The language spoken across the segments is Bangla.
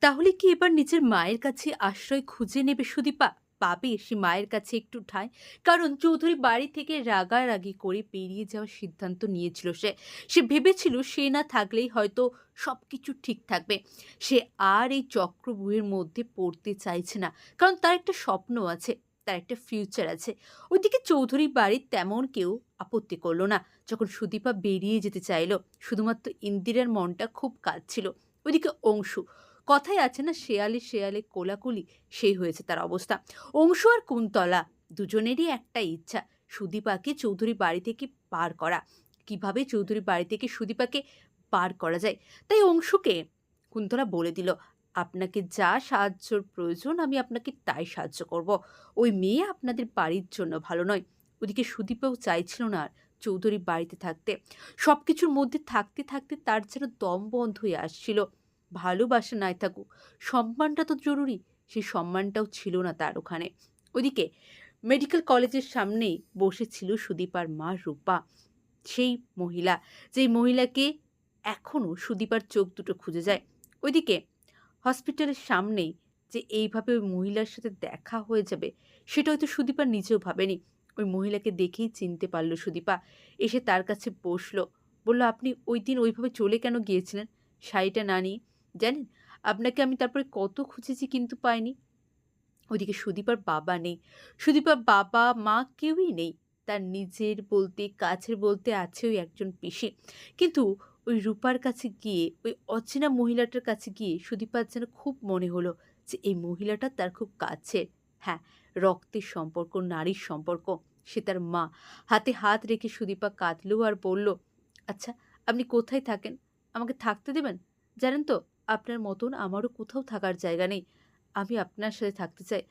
তাহলে কি এবার নিজের মায়ের কাছে আশ্রয় খুঁজে নেবে সুদীপা? পাবে সে মায়ের কাছে একটু ঠাঁই কারণ চৌধুরী বাড়ি থেকে রাগারাগি করে বেরিয়ে যাওয়ার সিদ্ধান্ত নিয়েছিল সে। সে ভেবেছিল সে না থাকলেই হয়তো সব কিছু ঠিক থাকবে। সে আর এই চক্রবুহের মধ্যে পড়তে চাইছে না। কারণ তার একটা স্বপ্ন আছে, তার একটা ফিউচার আছে। ওইদিকে চৌধুরী বাড়ির তেমন কেউ আপত্তি করল না। যখন সুদীপা বেরিয়ে যেতে চাইলো, শুধুমাত্র ইন্দিরার মনটা খুব কাঁদছিল। ওইদিকে অংশু কথাই আছে না, শেয়ালে শেয়ালে কোলাকুলি, সেই হয়েছে তার অবস্থা। অংশু আর কুন্তলা দুজনেরই একটা ইচ্ছা, সুদীপাকে চৌধুরী বাড়ি থেকে পার করা। কীভাবে চৌধুরী বাড়ি থেকে সুদীপাকে পার করা যায়? তাই অংশুকে কুন্তলা বলে দিল, আপনাকে যা সাহায্যর প্রয়োজন, আমি আপনাকে তাই সাহায্য করব। ওই মেয়ে আপনাদের বাড়ির জন্য ভালো নয়। ওদিকে সুদীপাও চাইছিল না আর চৌধুরী বাড়িতে থাকতে। সব কিছুর মধ্যে থাকতে থাকতে তার যেন দম বন্ধ হয়ে আসছিল। ভালোবাসা নাই থাকুক, সম্মানটা তো জরুরি, সেই সম্মানটাও ছিল না তার ওখানে। ওদিকে মেডিকেল কলেজের সামনেই বসেছিল সুদীপার মা রূপা। সেই মহিলা, যেই মহিলাকে এখনও সুদীপার চোখ দুটো খুঁজে যায়। ওইদিকে হসপিটালের সামনেই যে এইভাবে ওই মহিলার সাথে দেখা হয়ে যাবে, সেটা হয়তো সুদীপা নিজেও ভাবেনি। ওই মহিলাকে দেখেই চিনতে পারল সুদীপা। এসে তার কাছে বসল, বলল, আপনি ওই দিন ওইভাবে চলে কেন গিয়েছিলেন? শাড়িটা না নিয়ে জানেন? আপনাকে আমি তারপরে কত খুঁজেছি কিন্তু পাইনি। ওদিকে সুদীপার বাবা নেই। সুদীপার বাবা, মা কেউই নেই। তার নিজের বলতে, কাছের বলতে আছে ওই একজন পিসি। কিন্তু ওই রূপার কাছে গিয়ে, ওই অচেনা মহিলাটার কাছে গিয়ে সুদীপার যেন খুব মনে হলো যে এই মহিলাটা তার খুব কাছের। হ্যাঁ রক্তের সম্পর্ক, নারীর সম্পর্ক, সে তার মা। হাতে হাত রেখে সুদীপা কাঁদলো আর বলল আচ্ছা আপনি কোথায় থাকেন? আমাকে থাকতে দেবেন? জানেন তো আপনার মতন আমারও কোথাও থাকার জায়গা নেই। আমি আপনার সাথে থাকতে চাই।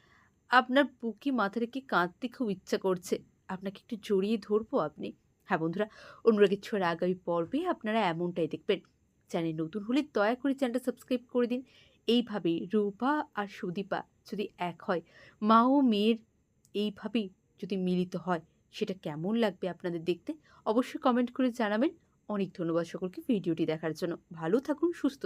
আপনার বুকি মাথা রেখে কাঁদতে খুব ইচ্ছা করছে? আপনাকে একটু জড়িয়ে ধরবো আপনি? হ্যাঁ বন্ধুরা, অনুরাগের ছোঁয়ার আগামী পর্বে আপনারা এমনটাই দেখবেন। চ্যানেল নতুন হলে দয়া করে চ্যানেলটা সাবস্ক্রাইব করে দিন। এইভাবেই রূপা আর সুদীপা যদি এক হয়, মা ও মেয়ের এইভাবেই যদি মিলিত হয়, সেটা কেমন লাগবে আপনাদের দেখতে? অবশ্যই কমেন্ট করে জানাবেন। অনেক ধন্যবাদ সকলকে ভিডিওটি দেখার জন্য। ভালো থাকুন, সুস্থ